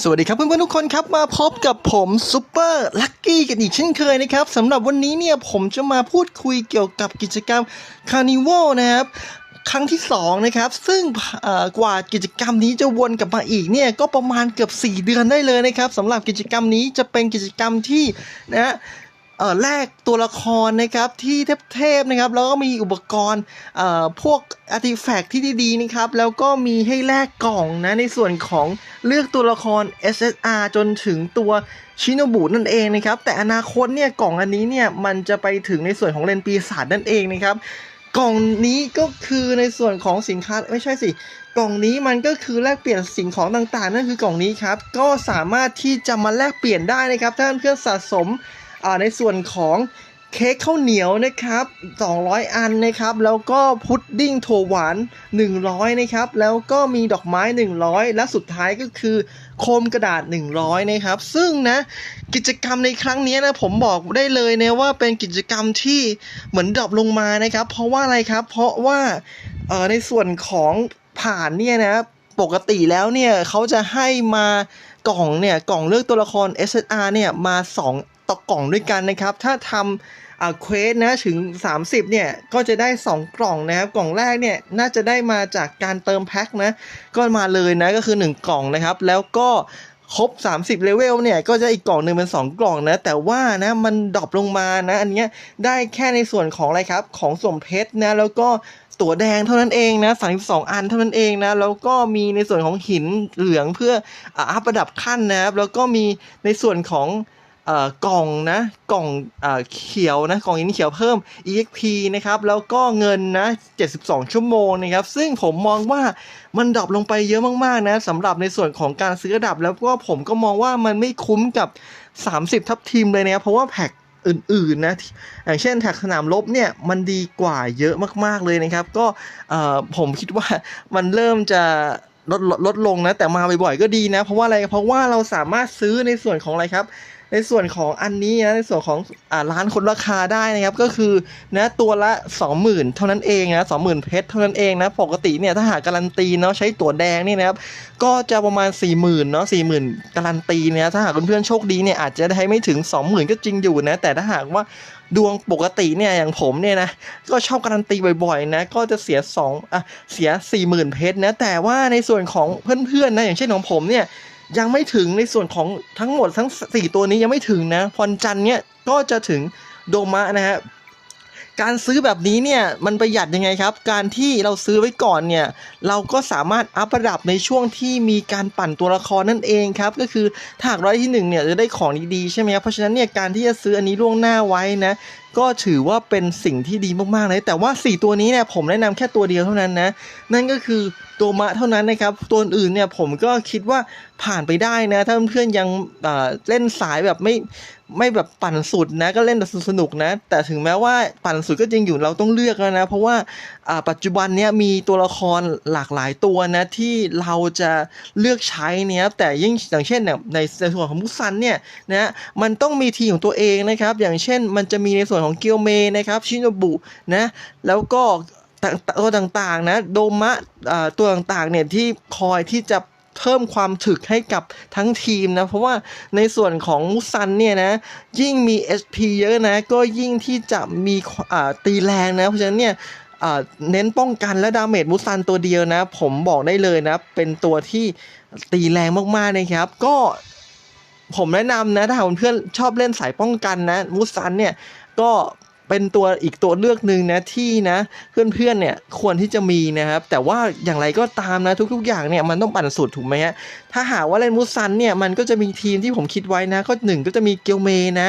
สวัสดีครับเพื่อนๆทุกคนครับมาพบกับผมซูเปอร์ลักกี้กันอีกเช่นเคยนะครับสำหรับวันนี้เนี่ยผมจะมาพูดคุยเกี่ยวกับกิจกรรมคาร์นิวัลนะครับครั้งที่2นะครับซึ่งกว่ากิจกรรมนี้จะวนกลับมาอีกเนี่ยก็ประมาณเกือบ 4 เดือนได้เลยนะครับสำหรับกิจกรรมนี้จะเป็นกิจกรรมที่นะ อ่อแลกตัวละครนะครับที่เทพๆนะครับแล้วก็มีอุปกรณ์เอ่อพวกอาร์ติแฟกต์ที่ดีๆนะครับแล้วก็มีให้แลกกล่องนะในส่วนของเลือกตัวละคร SSR จนถึงตัวชิโนบุนั่นเองนะครับแต่อนาคตเนี่ยกล่องอันนี้เนี่ยมันจะไปถึงในส่วนของเลนปีศาจนั่นเองนะครับกล่องนี้ก็คือในส่วนของสินค้าไม่ใช่สิกล่องนี้มันก็คือแลกเปลี่ยนสิ่งของต่างๆ นั่นคือกล่องนี้ครับก็สามารถที่จะมาแลกเปลี่ยนได้นะครับถ้าเพื่อนสะสม ในส่วนของเค้กข้าวเหนียวนะครับ 200 อันนะครับ แล้วก็พุดดิ้งถั่วหวาน 100 นะครับ แล้วก็มีดอกไม้ 100 และสุดท้ายก็คือโคมกระดาษ 100 นะครับ ซึ่งนะกิจกรรมในครั้งนี้นะผมบอกได้เลยนะว่าเป็นกิจกรรมที่เหมือนดรอปลงมานะครับ เพราะว่าอะไรครับ เพราะว่าในส่วนของผ่านเนี่ยนะปกติแล้วเนี่ยเขาจะให้มากล่องเนี่ยกล่องเลือกตัวละคร SSR เนี่ยมา 2ต่อกล่องด้วยกันนะครับ ถ้าทำอ่าเควสนะถึง 30เนี่ยก็จะได้ 2 กล่องนะครับ กล่องแรกเนี่ยน่าจะได้มาจากการเติมแพ็คนะ ก็มาเลยนะก็คือ 1 กล่องนะครับ แล้วก็ครบ 30เลเวลเนี่ย ก็จะอีกกล่องหนึ่งเป็น 2 กล่องนะ แต่ว่านะมันดรอปลงมานะ อันเนี้ยได้แค่ในส่วนของอะไรครับ ของสมเพชรนะ แล้วก็ตั๋วแดงเท่านั้นเองนะ32 อันเท่านั้นเองนะ แล้วก็มีในส่วนของหินเหลืองเพื่ออัพระดับขั้นนะครับ แล้วก็มีในส่วนของ เอ่อกล่องนะกล่องเอ่อเขียวนะกล่องหินเขียวเพิ่ม EXP นะครับแล้วก็เงินนะ 72 ชั่วโมงนะครับซึ่งผมมองว่ามันดรอปลงไปเยอะมากๆนะสำหรับในส่วนของการซื้อดับ แล้วก็ผมก็มองว่ามันไม่คุ้มกับ 30 ทับทีมเลยนะครับเพราะว่าแพ็กอื่นๆนะอย่างเช่นแท็กสนามรบเนี่ยมันดีกว่าเยอะมากๆเลยนะครับ ก็ผมคิดว่ามันเริ่มจะลดลดลดลงนะแต่มาบ่อยๆก็ดีนะ เพราะว่าอะไรเพราะว่าเราสามารถซื้อในส่วนของอะไรครับ ในส่วนของอันนี้นะในส่วนของอ่าร้านคนราคาได้นะครับก็คือนะตัวละ 20,000 เท่านั้นเองนะ20,000เพชรเท่านั้นเองนะปกติเนี่ยถ้าหากการันตีเนาะใช้ตั๋วแดงนี่นะครับก็จะประมาณ 40,000เนาะ40,000 การันตีเนี่ยถ้าหากเพื่อนๆโชคดีเนี่ยอาจจะได้ไม่ถึง 20,000 ก็จริงอยู่นะแต่ถ้าหากว่าดวงปกติเนี่ยอย่างผมเนี่ยนะก็ชอบการันตีบ่อยๆนะก็จะเสีย2อะเสีย 40,000 เพชรนะแต่ว่าในส่วนของเพื่อนๆนะอย่างเช่นของผมเนี่ย ยังไม่ถึงในส่วนของทั้งหมดทั้ง 4 ตัวนี้ยังไม่ถึงนะพรจันเนี่ยก็จะถึงโดมะนะฮะการซื้อแบบนี้เนี่ยมันประหยัดยังไงครับ การที่เราซื้อไว้ก่อนเนี่ยเราก็สามารถอัพระดับในช่วงที่มีการปั่นตัวละครนั่นเองครับก็คือถ้าหากร้อยที่หนึ่งเนี่ยจะได้ของดีๆใช่ไหมครับเพราะฉะนั้นเนี่ยการที่จะซื้ออันนี้ล่วงหน้าไว้นะ ก็ถือว่าเป็นสิ่งที่ดีมากๆเลยแต่ว่า 4 ตัวนี้เนี่ยผมแนะนำแค่ตัวเดียวเท่านั้นนะ นั่นก็คือตัวมะเท่านั้นนะครับ ตัวอื่นเนี่ยผมก็คิดว่าผ่านไปได้นะ ถ้าเพื่อนๆยังเอ่อเล่นสายแบบไม่ไม่แบบปั่นสุดนะ ก็เล่นแบบสนุกนะ แต่ถึงแม้ว่าปั่นสุดก็จริงอยู่เราต้องเลือกแล้วนะ เพราะว่าปัจจุบันเนี้ยมีตัวละครหลากหลายตัวนะที่เราจะเลือกใช้เนี่ยแต่ยิ่งอย่างเช่นเนี่ยในในส่วนของมุซันเนี่ยนะมันต้องมีทีของตัวเองนะครับอย่างเช่นมันจะมีในส่วนของเกียวเมนะครับชิโนบุนะแล้วก็ต่างตัวต่างๆนะโดมะตัวต่างๆเนี่ยที่คอยที่จะเพิ่มความถึกให้กับทั้งทีมนะ เพราะว่าในส่วนของมุซันเนี่ยนะ ยิ่งมี SP เยอะนะ ก็ยิ่งที่จะมีตีแรงนะ เพราะฉะนั้นเนี่ย เน้นป้องกันและดาเมจมุซันตัวเดียวนะ ผมบอกได้เลยนะ เป็นตัวที่ตีแรงมากๆนะครับ ก็ผมแนะนำนะ ถ้าเพื่อนๆชอบเล่นสายป้องกันนะ มุซันเนี่ยก็เป็นตัวอีกตัวเลือกหนึ่งนะที่นะ เพื่อนๆเนี่ยควรที่จะมีนะครับ แต่ว่าอย่างไรก็ตามนะทุก ๆ อย่างเนี่ยมันต้องปั่นสุดถูกไหมฮะถ้าหากว่าเล่นมุซันเนี่ยมันก็จะมีทีมที่ผมคิดไว้นะ ก็หนึ่งก็จะมีเกียวเมนะ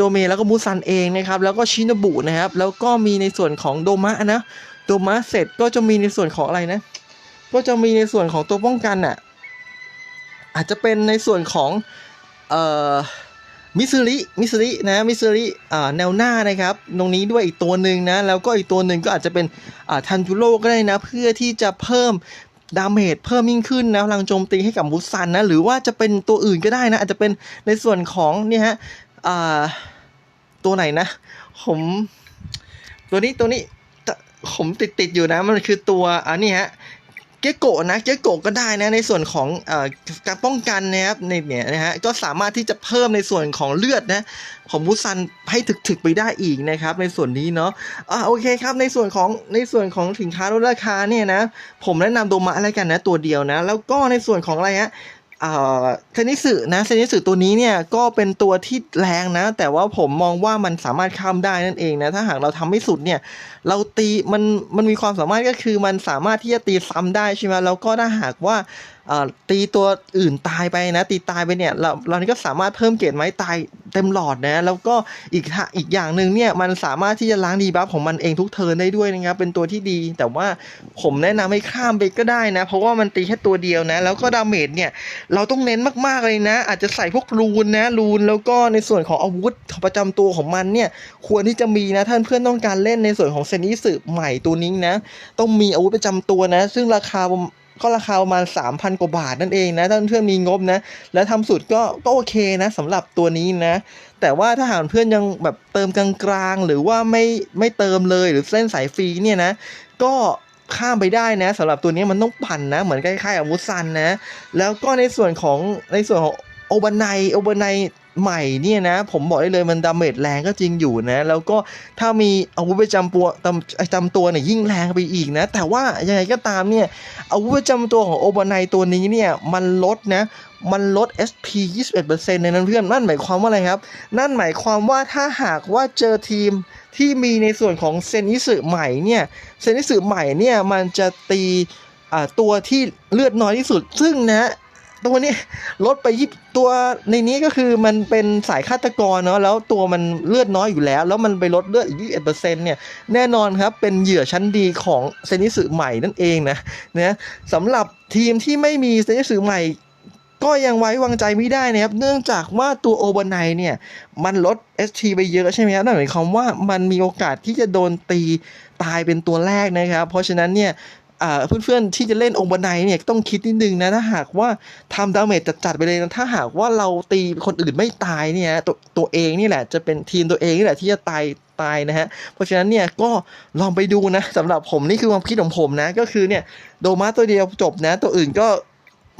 ตัวเมย์แล้วก็มูซันเองนะครับ แล้วก็ชินบุนะครับ แล้วก็มีในส่วนของโดมะนะ โดมะเสร็จก็จะมีในส่วนของอะไรนะ ก็จะมีในส่วนของตัวป้องกันอะ อาจจะเป็นในส่วนของเอ่อมิสริ มิสรินะ มิสริอ่าแนวหน้านะครับ ตรงนี้ด้วยอีกตัวหนึ่งนะ แล้วก็อีกตัวหนึ่งก็อาจจะเป็นอ่าทันจูโร่ก็ได้นะ เพื่อที่จะเพิ่มดาเมจเพิ่มยิ่งขึ้นนะพลังโจมตีให้กับมุซันนะ หรือว่าจะเป็นตัวอื่นก็ได้นะ อาจจะเป็นในส่วนของเนี่ยฮะอ่า ตัวไหนนะ ผม ตัวนี้ตัวนี้ผมติดติดๆอยู่นะ มันคือตัวอันนี้ฮะเกโกะนะเกโกะก็ได้นะในส่วนของอการป้องกันนะครับในเนี่ยนะฮะก็สามารถที่จะเพิ่มในส่วนของเลือดนะของมุซันให้ถึกๆไปได้อีกนะครับ ในส่วนนี้เนาะอ่าโอเคครับในส่วนของในส่วนของสินค้าลดราคาเนี่ยนะ ผมแนะนำโดมะอะไรกันนะตัวเดียวนะ แล้วก็ในส่วนของอะไรฮะ เซนิสึนะเซนิสึตัวนี้เนี่ยก็เป็นตัวที่แรงนะ แต่ว่าผมมองว่ามันสามารถข้ามได้นั่นเองนะ ถ้าหากเราทำไม่สุดเนี่ย เราตีมันมันมีความสามารถก็คือมันสามารถที่จะตีซ้ำได้ใช่ไหมแล้วก็ถ้าหากว่า ตีตัวอื่นตายไปนะ ตีตายไปเนี่ยเราเรานี่ก็สามารถเพิ่มเกรดไม้ตายเต็มหลอดนะ แล้วก็อีกอีกอย่างหนึ่งเนี่ยมันสามารถที่จะล้างดีบัฟของมันเองทุกเทิร์นได้ด้วยนะครับ เป็นตัวที่ดี แต่ว่าผมแนะนำให้ข้ามไปก็ได้นะ เพราะว่ามันตีแค่ตัวเดียวนะ แล้วก็ดาเมจเนี่ยเราต้องเน้นมากๆเลยนะ อาจจะใส่พวกรูนนะรูนแล้วก็ในส่วนของอาวุธประจำตัวของมันเนี่ยควรที่จะมีนะท่านเพื่อนต้องการเล่นในส่วนของเซนิสึใหม่ตัวนี้นะ ต้องมีอาวุธประจำตัวนะ ซึ่งราคา ก็ราคาประมาณ 3,000 กว่าบาทนั่นเองนะท่าเพื่อนมีงบนะ แล้วทำสุดก็ก็โอเคนะสำหรับตัวนี้นะ แต่ว่าถ้าหากเพื่อนยังแบบเติมกลางๆ หรือว่าไม่ไม่เติมเลยหรือเส้นสายฟรีเนี่ยนะ ก็ข้ามไปได้นะสำหรับตัวนี้มันต้องปั่นนะ เหมือนคล้ายๆกับมุซันนะ แล้วก็ในส่วนของในส่วนของโอบานายโอบานาย ใหม่เนี่ยนะ ผมบอกได้เลยมันดาเมจแรงก็จริงอยู่นะ แล้วก็ถ้ามีอาวุธประจำตัวจำจำตัวเนี่ยยิ่งแรงไปอีกนะ แต่ว่ายังไงก็ตามเนี่ยอาวุธประจำตัวของโอบานายตัวนี้เนี่ยมันลดนะมันลด SP 21%ในนั้นเพื่อน นั่นหมายความว่าอะไรครับ นั่นหมายความว่าถ้าหากว่าเจอทีมที่มีในส่วนของเซนิสึใหม่เนี่ยเซนิสึใหม่เนี่ยมันจะตีตัวที่เลือดน้อยที่สุด ซึ่งนะ ตัวนี้ลดไปยิบตัวในนี้ก็คือมันเป็นสายฆาตกรเนาะแล้วตัวมันเลือดน้อยอยู่แล้ว แล้วมันไปลดเลือดอีก21%เปอร์เซ็นต์เนี่ยแน่นอนครับเป็นเหยื่อชั้นดีของเซนิสึใหม่นั่นเองนะนะสำหรับทีมที่ไม่มีเซนิสึใหม่ก็ยังไว้วางใจไม่ได้นะครับ เนื่องจากว่าตัวโอเบานายเนี่ย มันลด ST ไปเยอะใช่ไหมครับนั่นหมายความว่ามันมีโอกาสที่จะโดนตีตายเป็นตัวแรกนะครับ เพราะฉะนั้นเนี่ย เพื่อนๆที่จะเล่นโอบานายเนี่ยต้องคิดนิดนึงนะถ้าหากว่าทำดาเมจจัดๆไปเลยนะถ้าหากว่าเราตีคนอื่นไม่ตายเนี่ยตัวตัวเองนี่แหละจะเป็นทีมตัวเองนี่แหละที่จะตายตายนะฮะเพราะฉะนั้นเนี่ยก็ลองไปดูนะสำหรับผมนี่คือความคิดของผมนะก็คือเนี่ยโดมาตัวเดียวจบนะ ตัวอื่นก็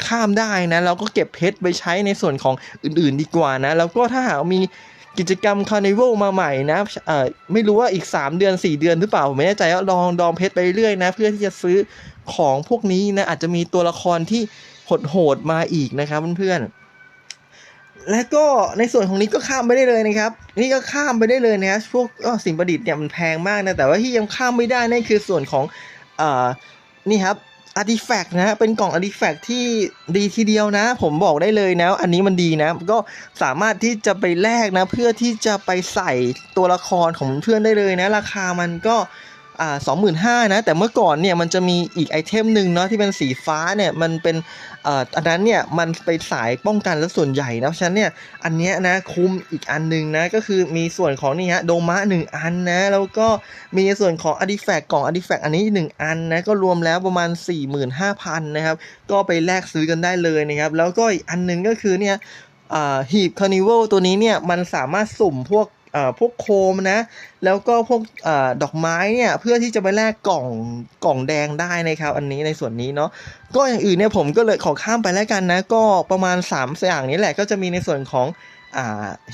ข้ามได้นะแล้วก็เก็บเพชรไปใช้ในส่วนของอื่นๆดีกว่านะ แล้วก็ถ้าหากมี กิจกรรมคาร์นิวัลมาใหม่นะเอ่อไม่รู้ว่าอีก 3 เดือน 4 เดือนหรือเปล่า ผมไม่แน่ใจว่าลองดองเพชรไปเรื่อยนะ เพื่อที่จะซื้อของพวกนี้นะ อาจจะมีตัวละครที่โหดๆมาอีกนะครับเพื่อนๆและก็ในส่วนของนี้ก็ข้ามไปได้เลยนะครับ นี่ก็ข้ามไปได้เลยนะพวกสิ่งประดิษฐ์เนี่ยมันแพงมากนะแต่ว่าที่ยังข้ามไม่ได้นั่นคือส่วนของเอ่อนี่ครับ อาร์ติแฟกต์นะฮะเป็นกล่องอาร์ติแฟกต์ที่ดีทีเดียวนะ ผมบอกได้เลยนะ อันนี้มันดีนะ ก็สามารถที่จะไปแลกนะ เพื่อที่จะไปใส่ตัวละครของเพื่อนได้เลยนะ ราคามันก็ อ่าสองหมื่นห้านะ แต่เมื่อก่อนเนี่ยมันจะมีอีกไอเทมหนึ่งเนาะที่เป็นสีฟ้าเนี่ยมันเป็นเอ่ออันนั้นเนี่ยมันไปสายป้องกันแล้วส่วนใหญ่นะฉะนั้นเนี่ยอันเนี้ยนะคุ้มอีกอันหนึ่งนะก็คือมีส่วนของนี่ฮะโดมะหนึ่งอันนะแล้วก็มีส่วนของอาร์ติแฟกต์กล่องอาร์ติแฟกต์อันนี้หนึ่งอันนะก็รวมแล้วประมาณ 45,000นะครับก็ไปแลกซื้อกันได้เลยนะครับแล้วก็อีกอันหนึ่งก็คือเนี่ยหีบคาร์นิวัลตัวนี้เนี่ยมันสามารถสุ่มพวก พวกโคมนะ แล้วก็พวกอดอกไม้เนี่ยเพื่อที่จะไปแลกกล่องกล่องแดงได้นะครับ อันนี้ในส่วนนี้เนาะก็อย่างอื่นเนี่ยผมก็เลยขอข้ามไปแล้วกันนะ ก็ประมาณ 3 อย่างนี้แหละก็จะมีในส่วนของ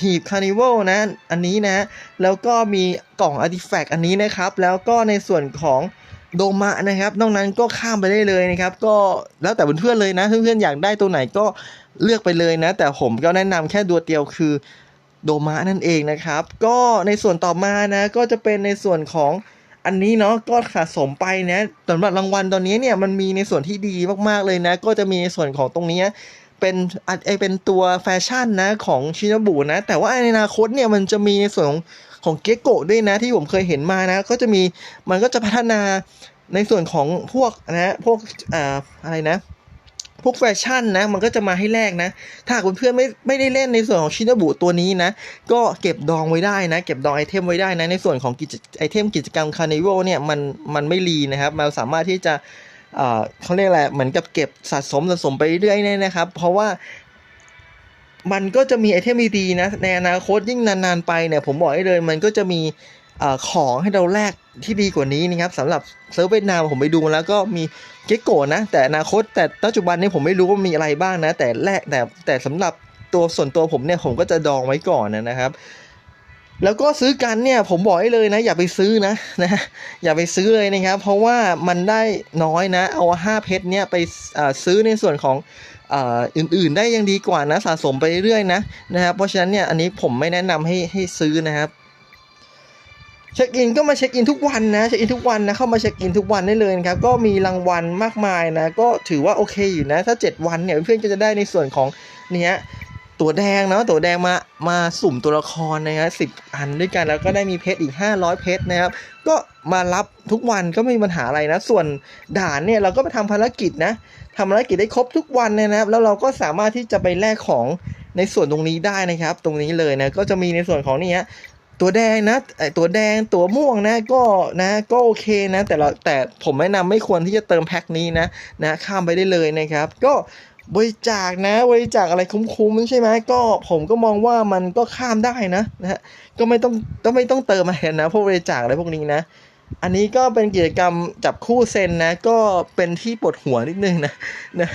หีบคาร์นิวัลนะอันนี้นะ แล้วก็มีกล่องอาร์ติแฟกต์อันนี้นะครับ แล้วก็ในส่วนของโดมะนะครับ นอกนั้นก็ข้ามไปได้เลยนะครับ ก็แล้วแต่เพื่อนๆเลยนะ เพื่อนๆอยากได้ตัวไหนก็เลือกไปเลยนะ แต่ผมก็แนะนำแค่ตัวเดียวคือ โดมะนั่นเองนะครับ ก็ในส่วนต่อมานะ ก็จะเป็นในส่วนของอันนี้เนาะก็สะสมไปนะสำหรับรางวัลตอนนี้เนี่ยมันมีในส่วนที่ดีมากๆเลยนะ ก็จะมีในส่วนของตรงนี้เป็นไอเป็นตัวแฟชั่นนะของชินบุนะ แต่ว่าในอนาคตเนี่ยมันจะมีในส่วนของของเกโกะด้วยนะที่ผมเคยเห็นมานะ ก็จะมีมันก็จะพัฒนาในส่วนของพวกนะพวกอ่าอะไรนะ พวกแฟชั่นนะ มันก็จะมาให้แลกนะ ถ้าหากเพื่อนไม่ไม่ได้เล่นในส่วนของชินบุตัวนี้นะ ก็เก็บดองไว้ได้นะ เก็บดองไอเทมไว้ได้นะ ในส่วนของกิจไอเทมกิจกรรมคาร์นิวัลเนี่ยมันมันไม่รีนะครับ มันสามารถที่จะเอ่อเขาเรียกอะไรเหมือนกับเก็บสะสมสะสมไปเรื่อยๆเนี่ยนะครับ เพราะว่ามันก็จะมีไอเทมดีๆนะ ในอนาคตยิ่งนานๆไปเนี่ย ผมบอกให้เลยมันก็จะมีอของให้เราแลก ที่ดีกว่านี้นะครับสำหรับเซิร์ฟเวียดนามผมไปดูมาแล้วก็มีเกโกะนะ แต่อนาคตแต่ปัจจุบันนี้ผมไม่รู้ว่ามีอะไรบ้างนะ แต่แรกแต่แต่สำหรับตัวส่วนตัวผมเนี่ยผมก็จะดองไว้ก่อนนะครับ แล้วก็ซื้อกันเนี่ยผมบอกให้เลยนะ อย่าไปซื้อนะนะอย่าไปซื้อเลยนะครับ เพราะว่ามันได้น้อยนะ เอา5เพชรเนี่ยไปซื้อในส่วนของอ,อื่นๆ ได้ยังดีกว่านะสะสมไปเรื่อยๆนะนะครับเพราะฉะนั้นเนี่ยอันนี้ผมไม่แนะนำให้ให้ซื้อนะครับ เช็คอินก็มาเช็คอินทุกวันนะเช็คอินทุกวันนะเข้ามาเช็คอินทุกวันได้เลยนะครับก็มีรางวัลมากมายนะก็ถือว่าโอเคอยู่นะถ้า 7 วันเนี่ยเพื่อนๆก็จะได้ในส่วนของเนี่ยตัวแดงเนาะตัวแดงมามาสุ่มตัวละครนะฮะสิบอันด้วยกันแล้วก็ได้มีเพชรอีก 500 เพชรนะครับ ก็มารับทุกวันก็ไม่มีปัญหาอะไรนะ ส่วนด่านเนี่ยเราก็ไปทำภารกิจนะทำภารกิจได้ครบทุกวันเลยนะครับ แล้วเราก็สามารถที่จะไปแลกของในส่วนตรงนี้ได้นะครับ ตรงนี้เลยนะก็จะมีในส่วนของนี่ฮะ ตัวแดงนะไอตัวแดงตัวม่วงนะก็นะก็โอเคนะ แต่เราแต่ผมแนะนำไม่ควรที่จะเติมแพ็คนี้นะนะข้ามไปได้เลยนะครับ ก็บริจาคนะบริจาคอะไรคุ้มๆใช่ไหมก็ผมก็มองว่ามันก็ข้ามได้นะนะฮะก็ไม่ต้องต้องไม่ต้องเติมอะไรนะพวกบริจาคอะไรพวกนี้นะ อันนี้ก็เป็นกิจกรรมจับคู่เซนนะ ก็เป็นที่ปวดหัวนิดนึงนะนะ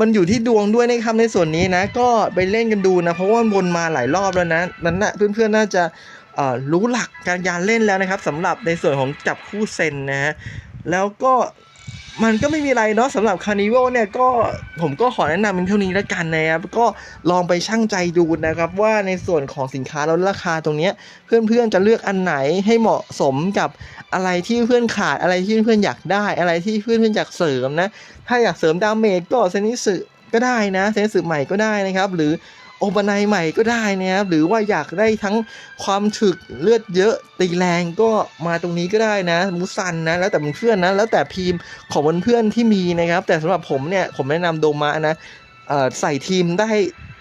มันอยู่ที่ดวงด้วยนะครับในส่วนนี้นะ ก็ไปเล่นกันดูนะ เพราะว่ามันวนมาหลายรอบแล้วนะนั้นนะเพื่อนๆน่าจะ รู้หลักการยานเล่นแล้วนะครับสำหรับในส่วนของจับคู่เซนนะฮะแล้วก็มันก็ไม่มีอะไรเนาะสำหรับคาร์นิวัลเนี่ยก็ผมก็ขอแนะนำเป็นเท่านี้แล้วกันนะครับก็ลองไปชั่งใจดูนะครับว่าในส่วนของสินค้าแล้วราคาตรงเนี้ยเพื่อนๆจะเลือกอันไหนให้เหมาะสมกับอะไรที่เพื่อนขาดอะไรที่เพื่อนอยากได้ อะไรที่เพื่อนๆอยากเสริมนะถ้าอยากเสริมดาเมจก็เซนิสึก็ได้นะเซนิสึใหม่ก็ได้นะครับ หรือ โอบานายใหม่ก็ได้นะครับหรือว่าอยากได้ทั้งความถึกเลือดเยอะตีแรงก็มาตรงนี้ก็ได้นะมูซันนะ แล้วแต่เพื่อนนะ แล้วแต่พีมของเพื่อนที่มีนะครับ แต่สำหรับผมเนี่ยผมแนะนำโดมะนะใส่ทีมได้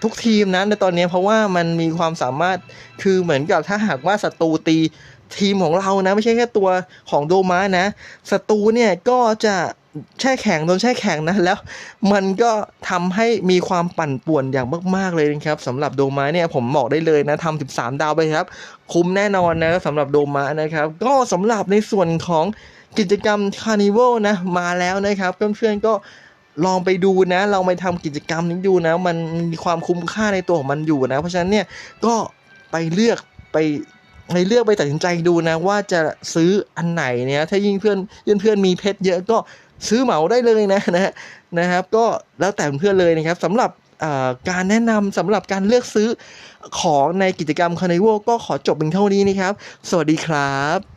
ทุกทีมนะในตอนนี้เพราะว่ามันมีความสามารถคือเหมือนกับถ้าหากว่าศัตรูตีทีมของเรานะ ไม่ใช่แค่ตัวของโดมะนะศัตรูเนี่ยก็จะ แช่แข็งโดนแช่แข็งนะแล้วมันก็ทำให้มีความปั่นป่วนอย่างมาก ๆ เลยนะครับสำหรับโดมาเนี่ยผมบอกได้เลยนะทำ13ดาวไปครับ คุ้มแน่นอนนะสำหรับโดมานะครับ ก็สำหรับในส่วนของกิจกรรมคาร์นิวัลนะมาแล้วนะครับเพื่อนๆก็ลองไปดูนะลองไปทำกิจกรรมนี้ดูนะ มันมีความคุ้มค่าในตัวของมันอยู่นะ เพราะฉะนั้นเนี่ยก็ไปเลือกไปในเลือกไปตัดสินใจดูนะ ว่าจะซื้ออันไหนเนี่ยถ้ายิ่งเพื่อนเพื่อนมีเพชรเยอะก็ ซื้อเหมาได้เลยนะนะฮะนะครับ ก็แล้วแต่เพื่อนเลยนะครับสำหรับการแนะนำสำหรับการเลือกซื้อของในกิจกรรมคาร์นิวัลก็ขอจบเพียงเท่านี้นะครับ สวัสดีครับ